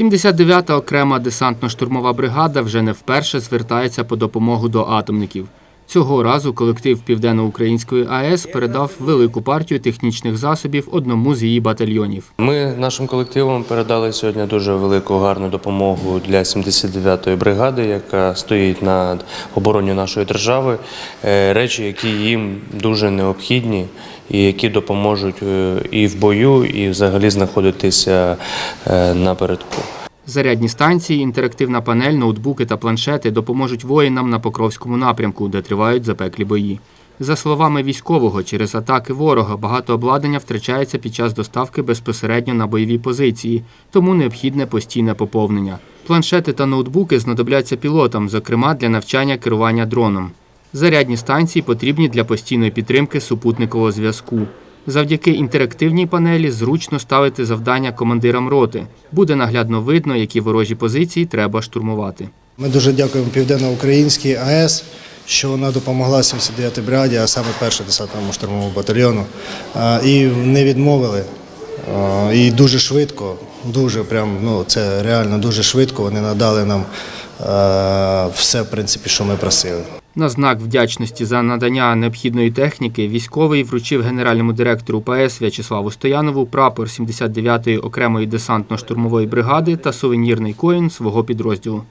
79-та окрема десантно-штурмова бригада вже не вперше звертається по допомогу до атомників. Цього разу колектив Південноукраїнської АЕС передав велику партію технічних засобів одному з її батальйонів. Ми нашим колективом передали сьогодні дуже велику гарну допомогу для 79-ї бригади, яка стоїть на обороні нашої держави. Е, Речі, які їм дуже необхідні і які допоможуть е, і в бою, і взагалі знаходитися е, напередку. Зарядні станції, інтерактивна панель, ноутбуки та планшети допоможуть воїнам на Покровському напрямку, де тривають запеклі бої. За словами військового, через атаки ворога багато обладнання втрачається під час доставки безпосередньо на бойові позиції, тому необхідне постійне поповнення. Планшети та ноутбуки знадобляться пілотам, зокрема для навчання керування дроном. Зарядні станції потрібні для постійної підтримки супутникового зв'язку. Завдяки інтерактивній панелі зручно ставити завдання командирам роти. Буде наглядно видно, які ворожі позиції треба штурмувати. Ми дуже дякуємо Південноукраїнській АЕС, що вона допомогла 79-й бригаді, а саме першому десантному штурмовому батальйону. І не відмовили. І дуже швидко, дуже прям, ну це реально дуже швидко. Вони надали нам все, в принципі, що ми просили. На знак вдячності за надання необхідної техніки військовий вручив генеральному директору ПС В'ячеславу Стоянову прапор 79-ї окремої десантно-штурмової бригади та сувенірний коін свого підрозділу.